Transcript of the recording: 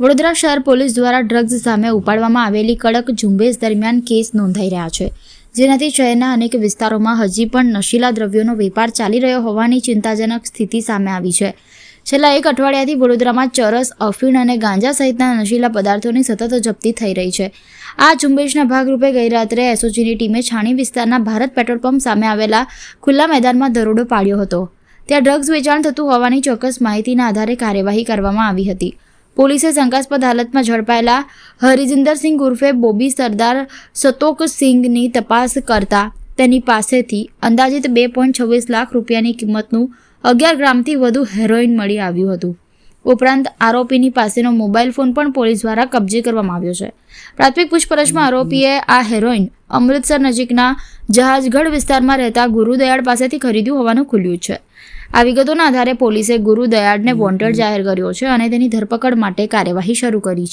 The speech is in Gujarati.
વડોદરા શહેર પોલીસ દ્વારા ડ્રગ્સ સામે ઉપાડવામાં આવેલી કડક ઝુંબેશ દરમિયાન કેસ નોંધાઈ રહ્યા છે. જેનાથી શહેરના અનેક વિસ્તારોમાં હજી પણ નશીલા દ્રવ્યોનો વેપાર ચાલી રહ્યો હોવાની ચિંતાજનક સ્થિતિ સામે આવી છે. છેલ્લા એક અઠવાડિયાથી વડોદરામાં ચરસ, અફીણ અને ગાંજા સહિતના નશીલા પદાર્થોની સતત જપ્તી થઈ રહી છે. આ ઝુંબેશના ભાગરૂપે ગઈ રાત્રે એસઓજીની ટીમે છાણી વિસ્તારના ભારત પેટ્રોલ પંપ સામે આવેલા ખુલ્લા મેદાનમાં દરોડો પાડ્યો હતો. ત્યાં ડ્રગ્સ વેચાણ થતું હોવાની ચોક્કસ માહિતીના આધારે કાર્યવાહી કરવામાં આવી હતી. પોલીસે શંકાસ્પદ હાલતમાં ઝડપાયેલા હરિજિંદરસિંહ ઉર્ફે બોબી સરદાર સતોકસિંગની તપાસ કરતા તેની પાસેથી અંદાજિત બે પોઈન્ટ છવ્વીસ લાખ રૂપિયાની કિંમતનું અગિયાર ગ્રામથી વધુ હેરોઇન મળી આવ્યું હતું. ઉપરાંત આરોપીની પાસેનો મોબાઈલ ફોન પણ પોલીસ દ્વારા કબજે કરવામાં આવ્યો છે. પ્રાથમિક પૂછપરછમાં આરોપીએ આ હેરોઇન અમૃતસર નજીકના જહાજગઢ વિસ્તારમાં રહેતા ગુરુદયાળ પાસેથી ખરીદ્યું હોવાનું ખુલ્યું છે. આ વિગતોના આધારે પોલીસે ગુરુદયાળને વોન્ટેડ જાહેર કર્યો છે અને તેની ધરપકડ માટે કાર્યવાહી શરૂ કરી છે.